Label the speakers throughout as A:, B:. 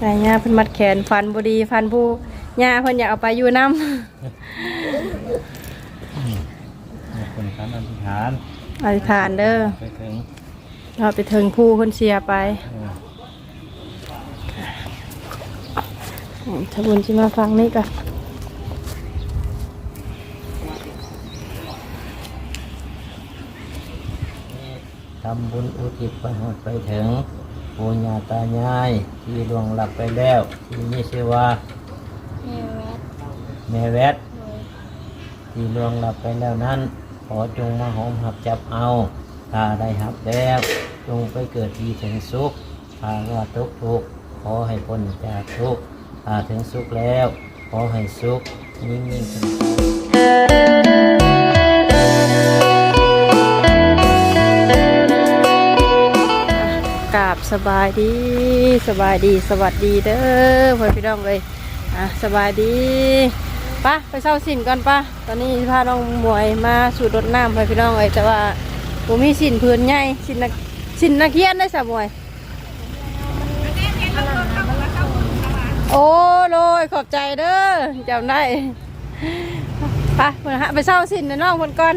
A: ไอ้ย่าเพิ่นมัดแขนฟันบ่ดีฟันผู้ย่าเพิ่นอยากเอาไปอยู่นำ
B: คนคันอธิษฐาน
A: อธิษฐานเด้อ
B: ไปถึง
A: เราไปถึงผู้เพิ่นเสียไป
B: เออ
A: อืมถ้าบุญสิมาฟังนี่ก็
B: ทำบุญอุทิศไปหมดไปถึง ปูญาตายาย ที่ดวงหลับไปแล้ว ที่มีชื่อว่า
C: แม่แวด
B: แม่แวด
C: โดย
B: ที่ดวงหลับไปแล้วนั้น ขอจงมาหอมหับจับเอาถ้าได้หับแล้วจงไปเกิดที่ถึงสุขถ้าว่าทุกข์ทุกข์ขอให้พ้นจากทุกข์ถ้าถึงสุขแล้ว ขอให้สุขยิ่งยิ่งขึ้น
A: สบายดีสบายดีสวัสดีเด้อพ่อพี่น้องเลยอะสบายดีปะไปเศร้าสินก่อนปะตอนนี้พาน้องมวยมาสู่รถน้ำพ่อพี่น้องเลยแต่ว่าผมมีสินพื้นใหญ่สินนักสินนักเขียนได้สะหมวยโอ้โลยขอบใจเด้อจำได้ไปเพิ่นหาไปเศร้าสินนน้องคนก่อน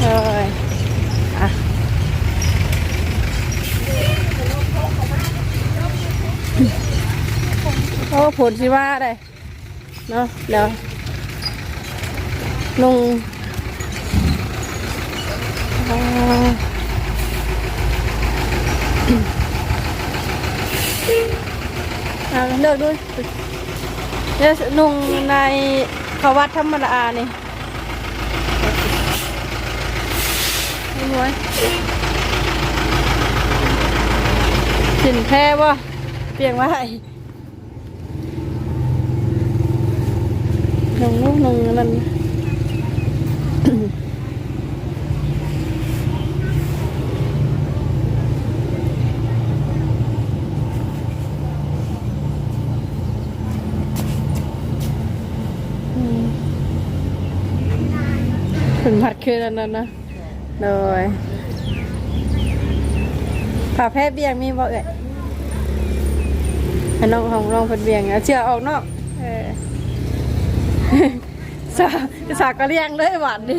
A: เออ โอ้ผลสิว่าได้เนาะเดี๋ยวนุ่งอาอ่าเลือกด้วยเดี๋ยวนุ่งในขวัดธรรมดานี่ไม่หวยสินแพ้บ่เปลี่ยนไว้ นุ่งนุ่งนุ่งนั่นถึงพัดคืนนั้นนะโดยผ่าแพ้เบียงมีบ่เอ่ยน้องของน้องเพิ่นเบียงเชื่อออกนออ สาสากก็เลี้ยงเลยหวานดี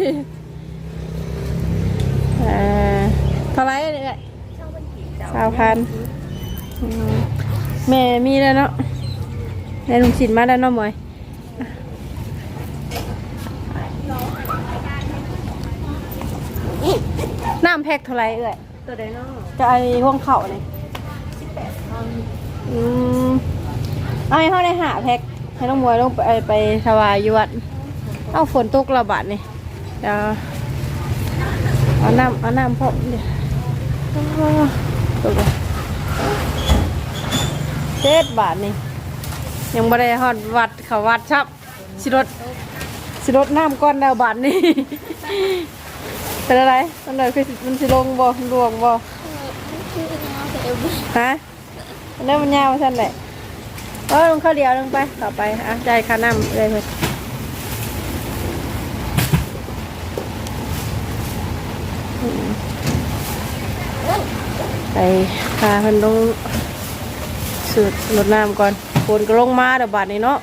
A: เออเท่าไหรเนี่ยสาวพันอืมแม่มีแล้วเนาะแม่ลุงสินมาแล้วเนาะหมวยน้ำแพ็คเท่าไหรเอ่ย
C: ตัวไดโน่
A: จะไอห่วงเข่าเนี่ย
C: สิบแปดทอน
A: อืมเอาให้เขาได้หาแพ็ค ให้น้องมวยลงไปไปถวายอยู่วัดเอาฝนตกระบาดนี่เดี๋ยวเอาน้ำเอาน้ำพกเดี๋ยวอ้าวตกเจ็ดบาทนี่ยังไม่ได้ฮอดวัดเขาวัดชับสิรถสิรถน้ำก้อนดาวบาทนี่เป็นอะไรมันเลยคือมันสิลงบ่ลวงบ่
C: คือเงาแต่เอว
A: ฮะอันนั้นมันยาวสั้นแหละ เออลงข้าวเดียวลงไปต่อไปอะใจ่ายค่าน้ำเลยเพื่อนไปพาเพิ่นลงสูดรดน้ำก่อนฝนก็ลงมาเดี๋ยวบาดนี้เนาะ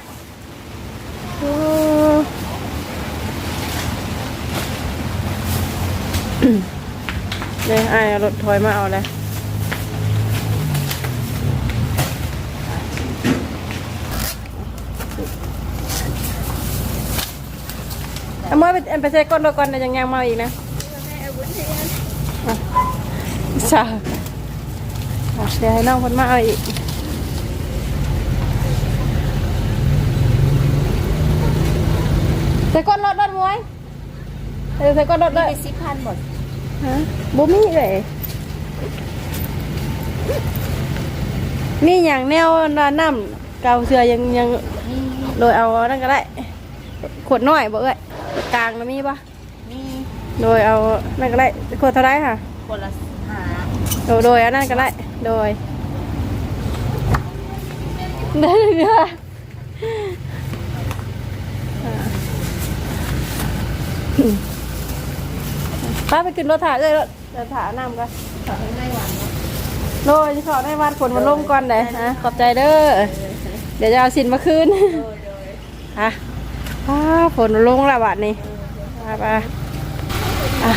A: เนี่ยไอ้รถถอยมาเอาเลย เอามื่อไปไปใส่ก้นตัวก่อนนะยังยังมาอีกนะอะสาอะเดี๋ยวให้น้องคนมาเอาอีกใส่ก้นรถรถมวยเออใส่ก้นรถเลย
C: ไปสิบพันหมด
A: ฮะบุมีเลยมีอย่างแนวน้ำเกาเสือยังยังโดยเอานั่นก็ได้ขวดน้อยบ่เอ้ยขวด กลางนะมีปะ
C: นี่
A: โดยเอานั่นก็ได้ขวดเท่าไรค่ะ
C: คนละหา
A: โดยโดยเอานั่นก็ได้โดยได้เนื้อป้าไปขึ้นรถถ่ายเลยรถเดี๋ยวถ่ายน้ำกัน
C: ขอให้ไม่หวานเนาะ
A: โลจะขอได้วันฝนมันลงก่อนเลยฮะขอบใจเด้อเดี๋ยวจะเอาสินมาคืนฮะอ้าฝ นลงและบาดนี้ไปไปอะ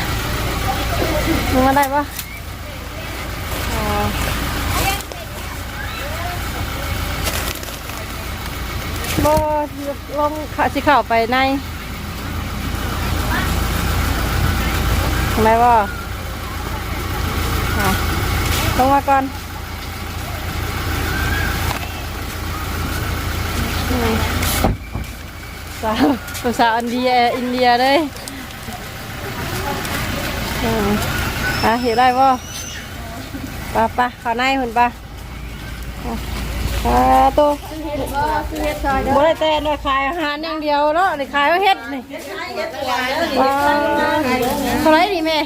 A: มึงมาได้ปะอ่ลงขาสิเข่าไปในทำไมบ่อะลงมาก่อนสาว ภาษาอินเดียอินเดียเลยอะเห็นได้ป่ะป่ะป่ะข้าในหุ่นป่ะอ่าตัวบ่ได้แต่ด้วยขายอาหารอย่างเดียวเนาะได้ขายเฮ็ดนี่ว้าวเท่าไหรดีแม่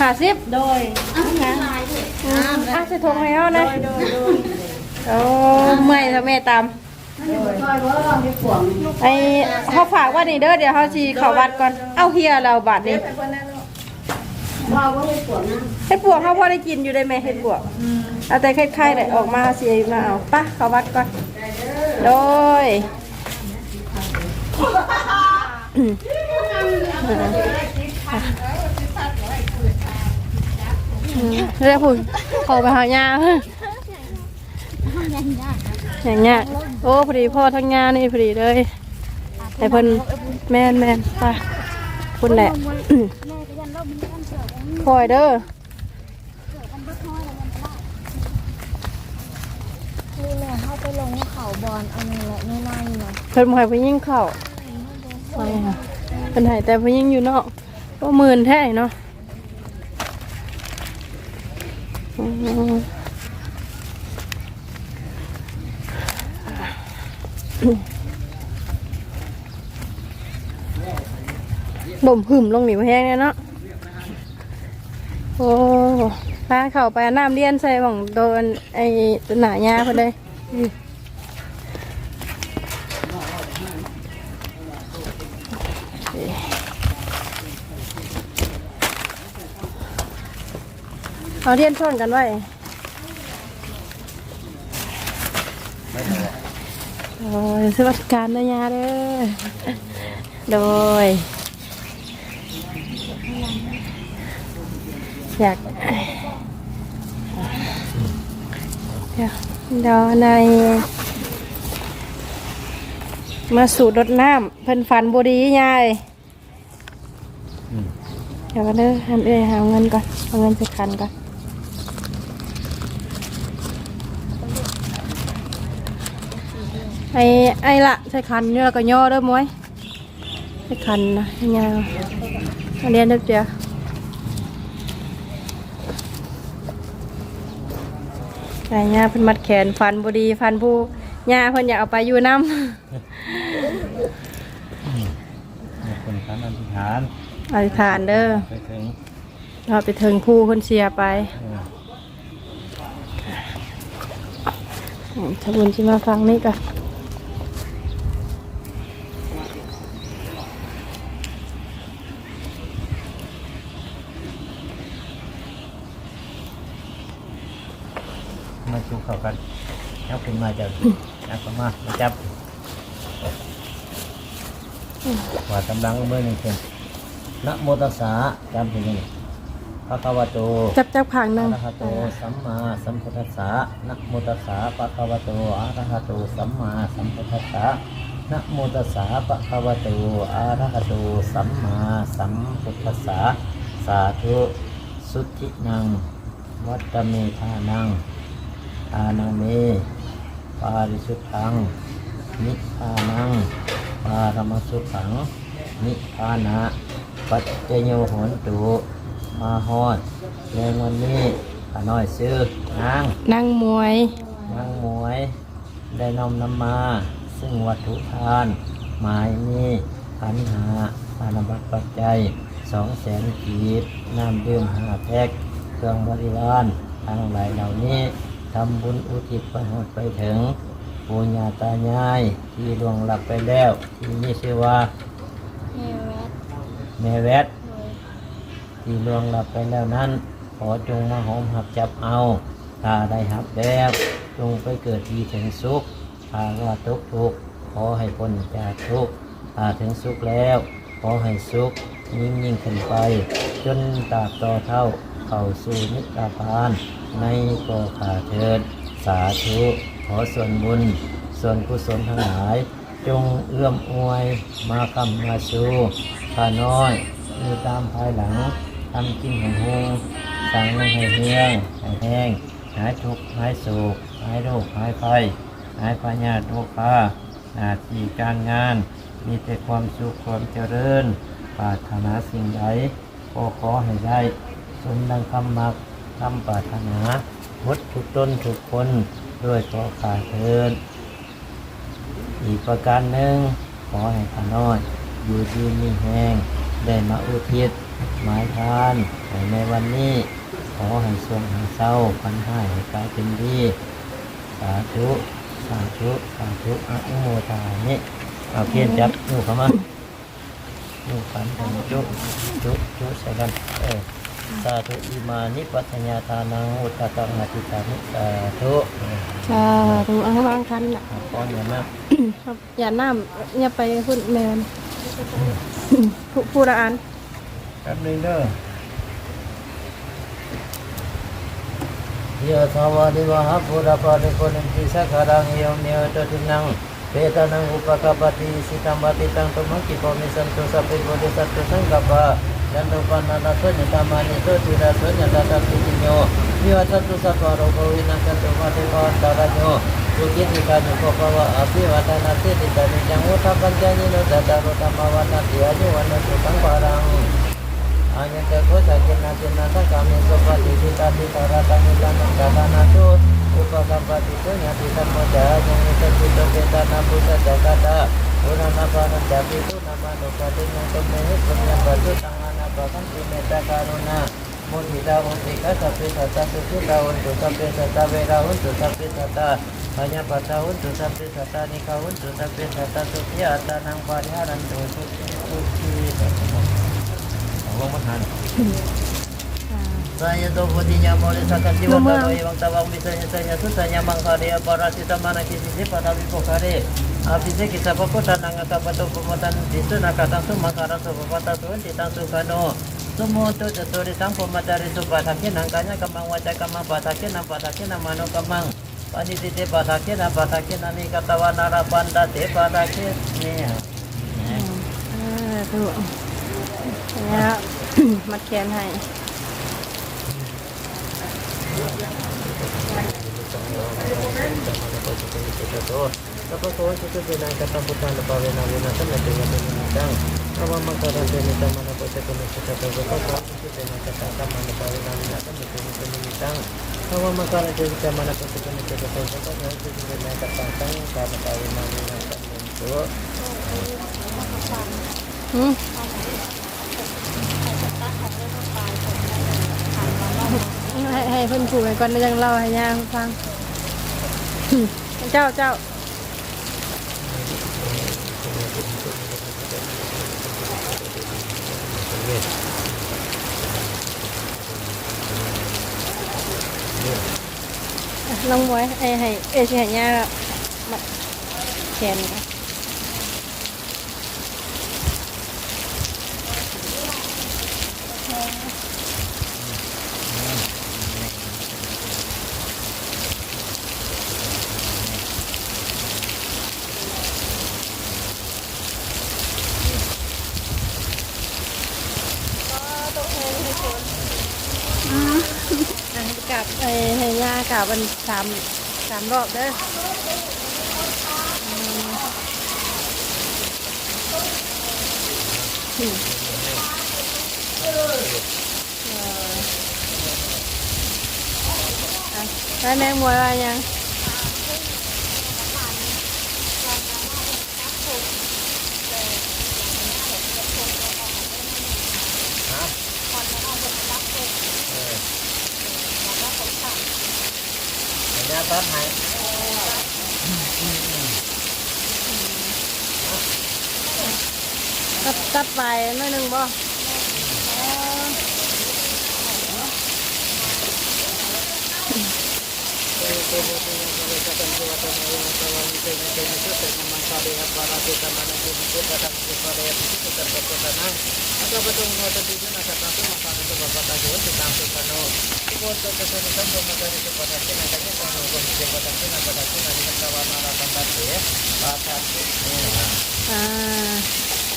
A: ห้าสิบโดยอะจะทงให้เขานะโอ้เมื่อยถ้าแม่ตาม ไอ้เขาฝากว่านี่เด้อเดี๋ยวเขาชีเขอวัดก่อน เอาเฮียเราบาทนี่เฮ็ดปวกเขาพอได้กินอยู่ได้ไหมเฮ็ดปวกเอาแต่ไข่ๆได้ออกมาเสิมาเอาปะเขาวัดก่อนโดยเรียกผู้เขาไปหายาเฮ้ย อย่างเงี้ยโอ้พอดีพ่อทั้งงานนี่พอดีเลยแต่เพิ่นแม่นแม่นไป่ะคุณแหละอื้อคอยเด้อ
C: นี่แหละเข้าไปลงเขาบอลเอาเงินละไม่ไล่เนาะ
A: เพิ่นบ่ให้ไปยิงเข้าไปค่ะเพิ่นให้แต่ไปยิงอยู่เนาะก็หมื่นแท้เนาะ อืมหึมลงหนิวแห้งเนี่ยเนาะ โอ้พาเข้าไปน้ำเลี้ยนใส่ของโดนไอ้หนาหญ้าพอเลยอืมเอาเลี้ยนช่อนกันไว้ โอ้ยสวัสดิการนะยาเด้อโดย อยากเดี๋ยวเดี๋ยวในมาสูดรดน้ำเพิ่นฟันบดียาย
B: อืม
A: เดี๋ยวกันเด้อหันเอ้ยหาเงินก่อนเอาเงินไปคันก่อน ไอ้ไอ้ละใส่คันเนี่ยแล้วก็ย่อเด้อมวยใส่คันนะยาวเอาเรียนเด้อเดียวไก่ยาเพิ่นมัดแขนฟันบดีฟันผู้ยาเพิ่นอยากเอาไปอยู่น้
B: มีคนทำอธิษฐาน
A: อธิษฐานเด้อ
B: ไปถึง
A: เราไปถึงผู้เพิ่นเสียไปถ้าบุญสิมาฟังนี่ก็
B: มาจู เข้ากันเอาขึ้นมาจากนักมามาจับว่าตำลังเบอร์หนึ่งเช่นนะโมตัสสะจำถึงนี่พระกวาโต
A: จับจับขางหนึ
B: อะ
A: ง
B: ระหะโตสัมมาสัมพุทธัสสะนะโมตัสสะปะคะวะโตอะระหะโตสัมมาสัมพุทธัสสะนะโมตัสสะปะคะวะโตอะระหะโตสัมมาสัมพุทธัสสะสาธุสุทธินัง วัตตเมธานัง ทานาเม ปาริสุทธัง นิพพานัง ปารมสุขัง นิพพานะปัจเจโยโหนตุ มาฮอดแรงวันนี้ขาน้อยซื้อนาง
A: นั่งมวย
B: นางหมวย ได้นำนำมา ซึ่งวัตถุทาน หมายมีขันหาธนบัตรปัจจัยสองแสนกีบน้ำดื่มห้าแพ็กเครื่องบริวารทั้งหลายเหล่านี้ ทำบุญอุทิศไปหมดไปถึงปูญาตายาย ที่ล่วงหลับไปแล้ว ที่มีชื่อว่า
C: เฮเวส
B: แม่แวด
C: เลย
B: ที่ล่วงหลับไปแล้วนั้นขขอจงมาหอมหับจับเอาถ้าได้หับแล้วจงไปเกิดที่ถึงสุขถ้าว่าทุกข์ทุกข์ขอให้พ้นจากทุกข์ถ้าถึงสุขแล้ว ขอให้สุขยิ่งยิ่งขึ้นไป จนตราบต่อเท่าเข้าสู่นิพพาน ในกอขาเถิด สาธุขอส่วนบุญ ส่วนกุศลทั้งหลาย จงเอื้อมอวยมาคำมาสู่ข้าน้อยมีตามภายหลังทำกินแห่งแห้งสั่งให้เฮียงให้แห้งหายทุกข์หายโศกหายโรคหายไฟหายพยาธิโรคพาหน้าที่การงาน มีแต่ความสุขความเจริญปรารถนาสิ่งใดก็ขอให้ได้สมดังคำมัก คำปรารถนาหมดทุกต้นทุกคนด้วยขอขาเทินอีกประการหนึ่งขอให้ข้าน้อย อยู่ดีมีแห้งได้มาอุทิศหมายทานให้ในวันนี้ ขอให้ทรงหาเศร้าพันห้าให้กลายเป็นดีสาธุ สาธุ สาธุอะนุโมทานิเอาเพียนจับอยู่เข้ามาอยู่ขันกันจุจุจุใส่กันเออ สาธุอิมานิปัฏญาทานังอุตตตังนาติตานิสาธุเออ
A: สาธุเอาวางคันน่ะ
B: เอาก้อนอย่างนั้น
A: ครับอย่าน้ำอย่าไปพุ่นแมนผู้ผู้ละอัน
B: แป๊บนึงเด้อเยอะสวัสดีวะฮะปุระปะริโกนิติสักการังเยมเนวตตินังเปตานังอุปกปปติสิตังปฏิตังตุมังกิโกมิสันตุสัพพิโกติสัตตุสังกัปปะ ยันตุปันนาตาสุญตามานิโตติระสุญตาตาปิติโยมิวัตตุสัพพะโรโกวินัสตุมาติปะตาระโยสุกิติกาจุปปะวะอภิวัตนาติติกานิจังวุฒาปัญญานิโนตัตารุตมาวันาติอายุวันนตุสังปารังอาญเตโดจากินาจินาตกามิสุปฏิทิตาติตาราตานิจันตาตานาตุอุปกัมปติสุญญติสัมโมจาจังนิสติโตเกตานาปุสัจจกตาอุณานาปานัจจิตุนามานุปติยังตุเมหิสุญญปตุตัง પ્રથમ ત્રિનેતાકારોના હું સીધા હું એકા સભ્ય થતા સુખી થા હું જો સભ્ય થતા વેરા હું જો સભ્ય થતા અહીંયા પતા હું જો સભ્ય થતા નિકા હું જો સભ્ય થતા સુખી હતા નામ પાર્યા રંગ જો Saya tu budinya boleh sakit jiwa
A: kalau
B: boleh bang tabang bisa nyata nyata tanya mang apa rasa mana kisisi, si patah bipo kari. Habisnya kisah pokok tanang apa tu pemotan di tu nak kata tu makara tu pepatah tu di tangsu kano. Semua tu jatuh di tang pematari tu batakin angkanya kemang wajah kemang batakin apa batakin nama no kemang. Pani tite batakin apa batakin ani kata wanara panda te batakin ni.
A: อ่าถูกเนี่ยมัดแขนให้
B: Kapag ko ito bilang katapusan na pawin na winasan na tingnan ng minatang. Kawa magkaroon din ito man ako sa kuno sa katapusan. Kapag ito bilang katatama na pawin na winasan na tingnan ng minatang. Kawa magkaroon din ito man ako sa kuno sa katapusan. Kapag ito bilang katatang para pawin na winasan ito.
A: หืมให้ให้เพิ่นผูกให้ก่อนแล้วยังเล่าให้ย่างฟัง เจ้าเจ้า ลองไว้ให้ให้เอยสิให้ย่ามาแขนนะ อะกลับไอ้ให้ ย่ากลันสามสามรอบเด้อได้แมงมวยว่ายัง
B: Nhà tết này
A: ตัดตัดไปหน่อยหนึ่งบ่ อ่า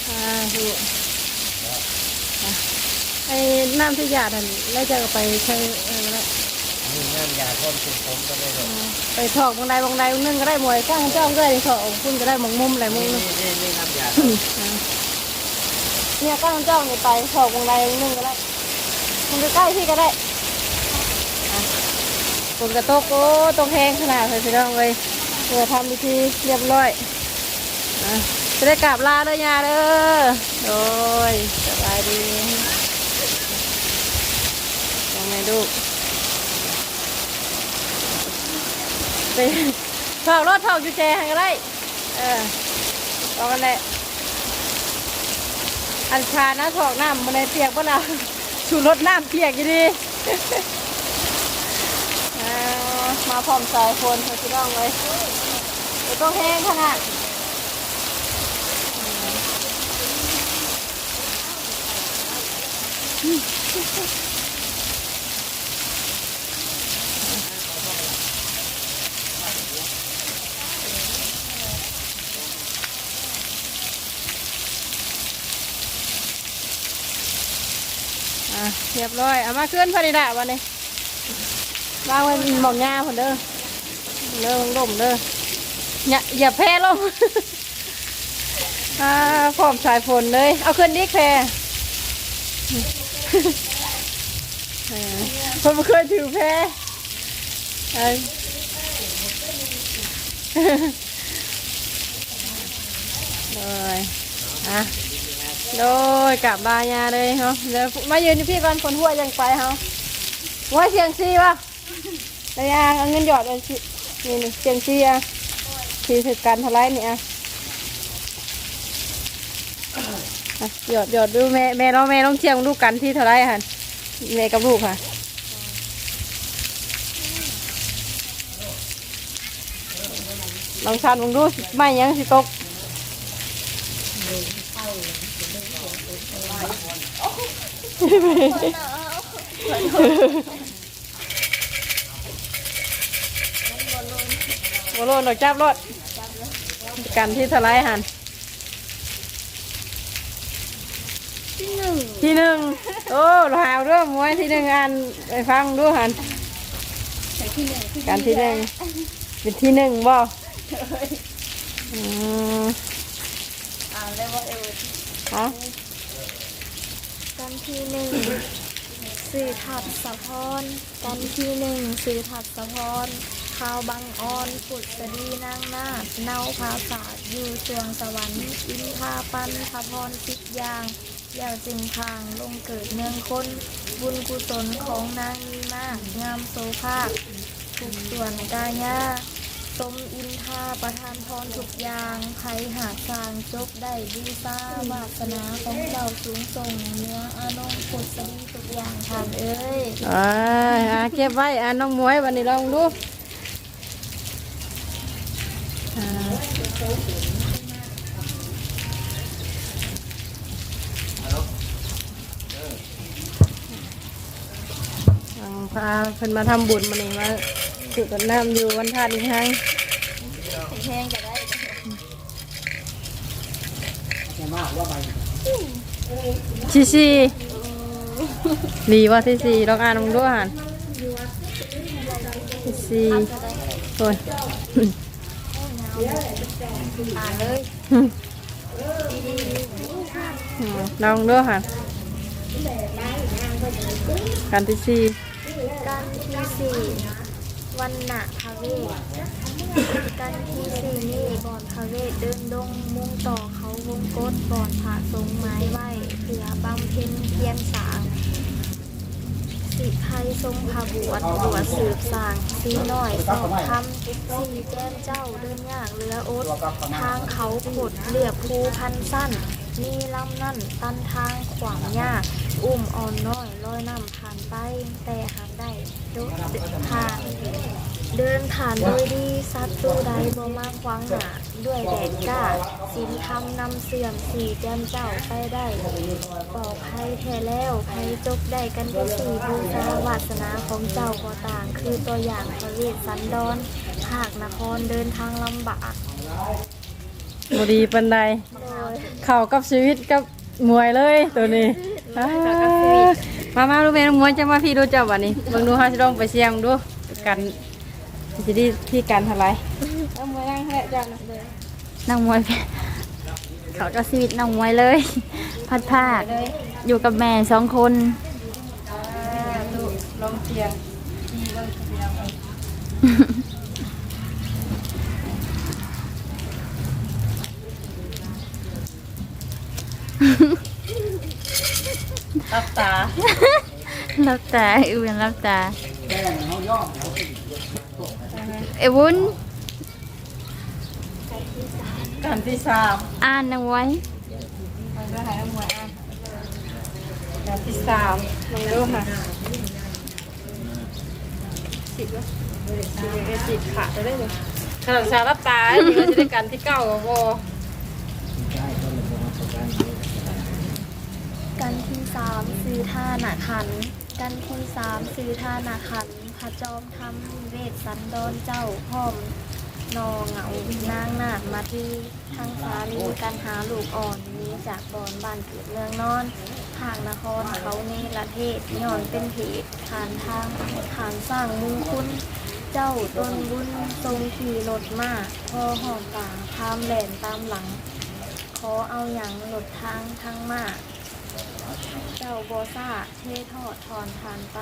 A: อ่าดูอะไอ้น้ำที่หยาดนั่นแล้วจะเอาไปใช้เออแล้ว
B: นี่งานยาท่วมสุดผมก็เลยหรอก
A: ไปถอกบางใดบางใดนึงก็ได้หมวยก้างเจ้าก็ได้ถอกคุณก็ได้หมองมุมหลายมุ
B: นี่
A: ม
B: นี่นี่นี่น้ำยา
A: อ่าเนี่ยก้างเจ้านี่ไปถอกบางใดนึงก็ได้มันก็ใกล้ที่ก็ได้อะฝ นกระตกโอ้ตกแห้งขนาดเลยพี่น้องเลยเพื่อทำพิธีเรียบร้อยจะได้กลับลาเด้อยาเด้อโดยสบายดียังไงลูกไปถอกรถถอกจุแจให้ก็ได้ เออตอนนั้นแหละอันชานะถอกน้ำมันในเปียกปะเราชูรถน้ำเปียกอยู่ดี มาพร้อมสายฝนเขาจะต้องเลยต้องแห้งขนาดอะเรียบร้อย เอามาขึ้นพอดีละวันนี้ วางไว้หมองงาคนเด้อเด้อลมเด้ออย่าอย่าแพ้ลมอ่าพร้อมสายฝนเลย เอาขึ้นดิแพรคนไม่เคยถือแพรเอ้ยเลยอะโดยกลับบายาเลยเนาเดี๋ยวมายืนที่พี่ก่อนคนหัวยังไปเฮาว่าเสียงซีวะ ระยางเอาเงินหยอดเอาสินี่นี่เสียงซีอะซีถึกกันเท่าไรเนี่ยอะอะหยอดหยอดดูแม่แม่น้องแม่น้องเชียงลูกกันที่เท่าไรฮะแม่กับลูกค่ะลองชันลองดูไม่ยังสิตก โมโลนดอกจับรถกันที่ทลายหัน
C: ที่หนึ่ง
A: ที่หนึ่งโอ้เราหาวเรื่องมวยที่หนึ่งอันไปฟังดูหัน
C: แต่ที่หนึ่งที่
A: การที่หนึ่งเป็นที่หนึ่งบ่อืม
C: อ่านได้ว่าเออ
A: ฮะ
C: กันที่หนึ่งสื่อถัดสะพรกันที่หนึ่งสื่อถัดสะพร ข้าวบังออนปุดสดีนางนาเนาภาษาอยู่สวงสวรรค์อินทาปันพพรสิบอย่างเย่าจึงทางลงเกิดเมืองคน บุญกุศลของนางมีมากงามโสภาคทุกส่วนกายาสมอินทาประทานพรทุกอย่างใครหากสร้างจบได้ดีซ่าวาสนาของเจ้าสูงส่งเนื้ออานงปุดสดีทุกอย่างทานเอ้ย
A: อ่าเก็บไว้อาน้องมวยวันนี้ลองดูอ่าเอา พาเพิ่นมาทำบุญมานี่มาสุดน้ำอยู่วันธาตุอีกครั้ง
C: แห้งจะได้
A: ซีซีดีว่าซีซีลองอ่านลงดูอ่านซีซีโอ้ย
C: อ่านเลย
A: อืมลองดูอ่านการที่ซี
C: กันที่สี่วันหนะพระเวทกันที่สี่นี่บอนพระเวทเดินดงมุ่งต่อเขาวงกฏบอนผาทรงไม้ไหวเผื่อบำเพ็ญเพียรสาง สิไทยทรงพาบวชบวชสืบสางสีหน่อยสอบคำสีแก้มเจ้าเดินยากเรือโอ๊ตทางเขาขดเหลือบภูพันสั้น มีลำนั่นตันทางขวางยาก อุ้มอ่อนน้อยลอยน้ำผ่านไป แต่หากได้ดดทางเเดินผ่านโดยดีสัตว์ตู้ใดบ่มาขวางหน้าด้วยแดดกล้าสินธรรมนำเสื่อมสี่แจมเจ้าไปได้ปลอดภัยแท้แล้วภัยจกได้กันที่สี่บูชาวาสนาของเจ้าก็ต่าง คือตัวอย่างพระเวสสันดรภาคนครเดินทางลำบาก
A: บ่ดีปานใด
C: โดย
A: เข้ากับชีวิตกับมวยเลยตัวนี้ อ่ามามาดูแม่น้องมวยจะมาพี่ดูเจ้าบัดนี้เบิ่งดูเฮาสิลองไปเสี่ยงดูกันสิได้ที่กันเท่าไหร่เอามวยนั่งให้เจ้านะ
D: น้องมวย เขาก็ชีวิตน้องมวยเลย พัดภาค
A: เลย
D: อยู่กับแม่สองคน
A: อ่าดูลองเสี่ยงที่เบิ่งเสี่ยงเอา รับตา
D: รับตาอือรับตา เอวุ้น
A: กันที่สาม
D: อ่านน้องไว้
A: มันก็หายน้ำมวยอะกันที่สามลองดูค่ะสิบแล้วสิบก็สิบขาดจะได้เลยขนาดชารับตาอยู่ก็จะได้กันที่เก้ากับโบ
C: กันที่สามซื้อท่าหนาขัน กันที่สามซื้อท่าหนาขันพระจอมทำเวทสันดรเจ้าพร้อมนอเหงานางนาดมาที่ทางสาลีกันหาลูกอ่อนมีจากบอนบ้านเกิดเมืองนอนทางนครเขาเนละเทศย้อนเป็นเพจขานทางขานสร้างมุงคุณเจ้าต้นบุญทรงขี่รถมาพอหอมป่าพามแหลนตามหลัง ขอเอาอย่างหลดทางทั้งมา เจ้าโบซ่าเททอดถอนผ่านไป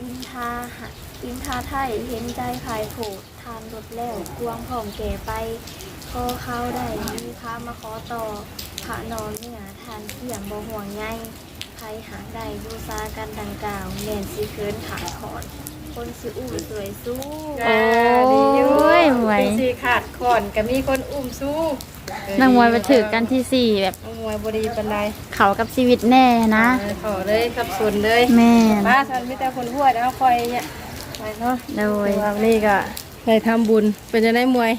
C: อินทาหะอินทาไทยเห็นใจภายโผดทานรถแล้วกวงผ่องเก๋ไปขอเข้าได้มีพามาขอต่อพระนอนเนี่ยทานเที่ยงบ่ห่วงใยใครหาได้บูซากันดังกล่าวแม่นสิเคินขาดขอน คนสิอู้สวยสู้
D: โอ้ยมวย
A: สีขาดข่อนก็มีคนอุ้มสู้
D: น้องมวยมาถือกันที่สี่แบบ
A: น้องมวยบดีปันได
D: เขากับชีวิตแน่นะ
A: เออขอเลยขับสุนเลย
D: แม่น
A: มาฉันมีแต่คนพูดแล้วคอยเนี่ยไปเนาะ
D: โดย
A: ว่าวันนี้ก็ได้ทำบุญเป็นจะได้มวย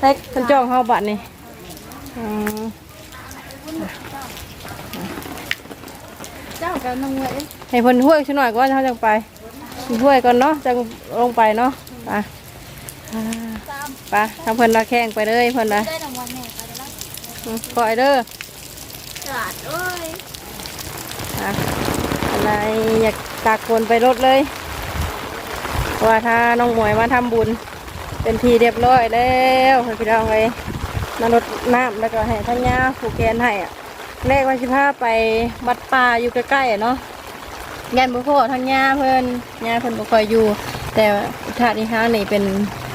A: เฮ้ยคนจ้องเฮาบัตรนี่อ๋อ
D: เจ้ากับน้องมวย
A: ให้เพิ่นห้วยฉันหน่อยก่อนเขาจังไปห้วยก่อนเนาะจังลงไปเนาะไปอ่า ไปทำเพิ่นละแข้งไปเลยเพิ่นละ
C: ได้รางวัลแม่ไปแล้ว
A: อืมคอยเด้อ
C: กาดเอ้ย
A: อะอะไรอยากตากคนไปรถเลยเพราะว่าถ้าน้องหมวยมาทำบุญ เป็นทีเรียบร้อยแล้วให้พี่น้องไปมารดน้ำแล้วก็ให้ทั้งยาผูกแกนให้อะแรกว่าสิพาไปวัดป่าอยู่ใกล้ๆอะเนาะยันบุพ่อทั้งยาเพิ่นยาเพิ่นบ่ค่อยอยู่ แต่ถาดนี้ฮะนี่เป็น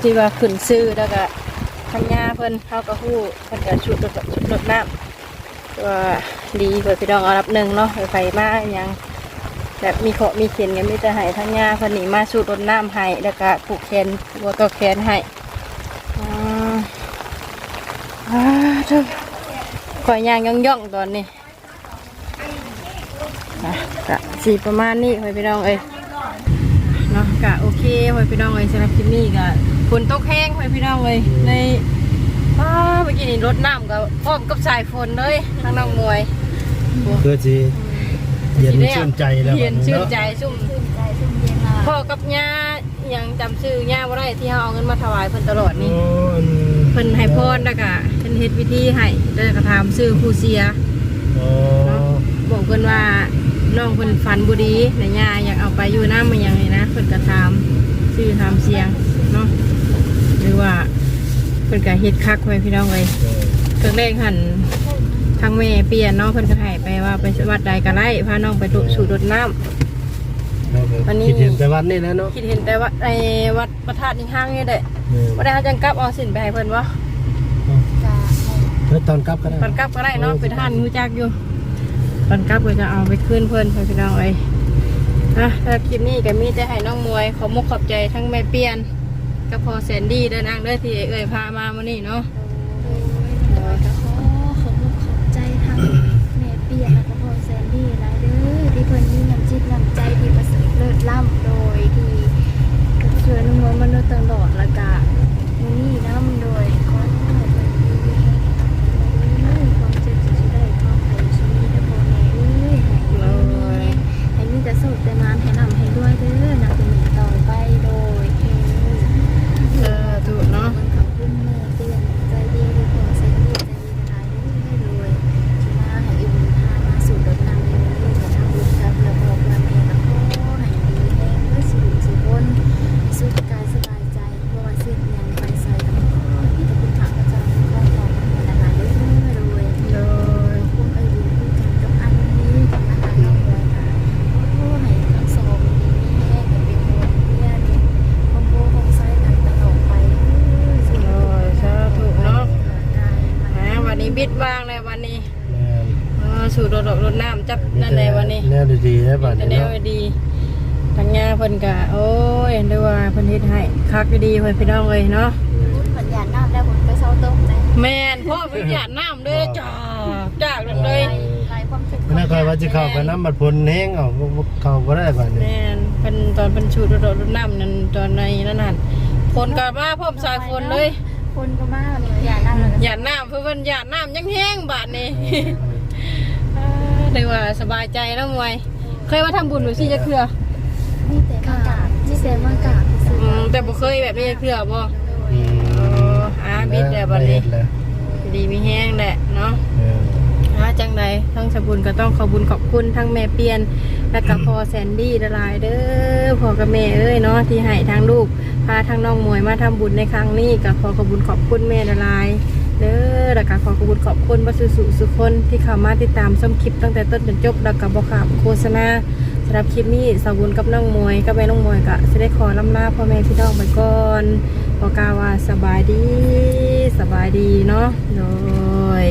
A: ที่ว่าขึ้นซื้อแล้วก็ทั้งยาเพิ่นเขาก็ฮู้เพิ่นก็ชุดรถชุดรถน้ำว่าดีกว่าพี่น้องเอารับหนึ่งเนาะไฟมาอหยังแบบมีเคาะมีเข็นกันมีแต่ให้ทั้งยาเพนหนีมาสูดรดน้ำให้แล้วก็ผูกแขนวัวต่อแขนให้อ่าอ่าเด้อข่อยยางย่องย่องตอนนี้นะกะสีประมาณนี้ไว้พี่น้องเอ้ยเนาะกะโอเคไว้พี่น้องเอ้ยสำหรับคลิปนี้กะ ฝนตกแห้งไว้พี่น้องเอ้ยในป้าเมื่อกี้นี่รดน้ำกับพร้อมกับสายฝนเลยทางน้องมวย
E: เพื่อที่เย็นชื่นใจแล้ว
A: เย็นชื่นใจชุ่ม
C: ชื่นใจชุ่มเย็นอะ
A: พ่อกับย่ายังจำชื่อย่าว่าได้ที่เขาเอาเงินมาถวายเพิ่นตลอดนี่
E: โอ้อัน
A: เพิ่นให้พรแล้วก็เพิ่นเฮ็ดพิธีให้แล้วก็ถามชื่อผู้เสีย
E: โอ้
A: บอกเพิ่นว่าน้องเพิ่นฝันบ่ดีแต่ย่าอยากเอาไปอยู่น้ำมันยังไงนะเพิ่นก็ถามชื่อถามเสียงเนาะหรือ ว่าเพิ่นก็เฮ็ดคักไว้พี่น้องเอ้ยตอนแรกหันทางแม่เปลี่ยนเนาะเพิ่นก็ให้ไปว่าไปวัดใดก็ได้พาน้องไปดูสู่รดน้ำ วันนี้
E: คิดเห็นแต่วันนี้แล้วเนาะ
A: คิดเห็นแต่ว่าไอ้วัดประธาตุนิ่งห้างนี่แหละ
E: เออ
A: บ่ได้เขาจังกลับเอาสินไปให้เพิ่นวะ
C: กา
E: แล้วตอนกลับก็ได้
A: ตอนกลับก็ได้เนาะเป็นทานรู้จักอยู่ตอนกลับก็จะเอาไปคืนเพิ่นให้พี่น้องเอ้ยอะถ้าคลิปนี้ก็มีแต่ให้น้องมวยขอมุกขอบใจทั้งแม่เปลี่ยน กระพอแซนดี้ด้านางเด้อที่เอ่ยพามามื้อนี้เนาะ
C: โอ้ยขอขอบคุณขอบใจทั้งแม่เปียล้วก็พอแซนดี้ลาเด้อที่เพิ่นมีน้ำจิตน้ำใจที่ประเสริฐเลิศล้ำโดยที่ช่วนุ่
A: มนวลมนุษย์ตลอดแล้ก็นนี้
E: น้ำโดยขอให้เพิ่นมี
A: แร
E: ง
A: กำลังให้ความ
E: เจ็บจะได้
A: ความไผ่ช่วยได้บ่แน่เอ้ให้อยู่ให้มีสุขแต่มานให้
F: ร่ำให้รวยเด้
A: อนะ ให้คักดีเพิ่นพี่น้องเลยเนาะ
C: พูดเหมือนหยาดน้ำได้ผมไปเศร้าต้มเลย
A: แม่นพ่อเพิ่นหยาดน้ำเลยจ้าจากนั่นเลย
C: หลายความสุข
E: ไม่น่าคอยว่าจะเข้าไปน้ำบัดพลแห้งเอาบ่เข้าบ่ได้บัดนี้
A: แม่นเพิ่นตอนเพิ่นชูรถรถน้ำนั่นตอนในนั่นน่ะฝนก็มาพร้อมสายฝนเลย
C: คนก็มากเลยหยาดน้ำเลย
A: หยาดน้ำเพิ่นเพิ่นหยาดน้ำยังแห้งบาดนี้เรียกว่าสบายใจแล้วมวย เคยมาทำบุญหรือสิจะเคือ
C: นี่แต่มากาศนี่แต่มากาศซื้ อ
A: อืมแต่บ่เคยแบบนี้จะเคือบ่
E: อืม
A: เอออาบิดแล้วบัดนี้
E: ไเฮ็แล้ว
A: ดีมีแห้งแหละเนาะ
E: เออ
A: อาจังใดทั้งสบุญก็ต้องขอบุญขอบคุณทั้งแม่เปียน และกับพ่อแซนดี้ละลายเด้อพ่อกับแม่เอ้ยเนาะที่ให้ทางลูกพาทางน้องมวยมาทำบุญในครั้งนี้ก็ขอขอบคุญขอบคุณแม่ละลายเด้อแล้วก็ขอขอบคุญขอบคุณบัสุสุสุคนที่เข้ามาติดตามชมคลิปตั้งแต่ต้นจนจบแล้วก็บอกข่าวโฆษณา สำหรับคลิปนี้สาวบุญกับน้องมวยกับแม่น้องมวยก็จะได้ขอลำลาพ่อแม่พี่น้องไปก่อนขอกาวว่าสบายดีสบายดีเนาะโดย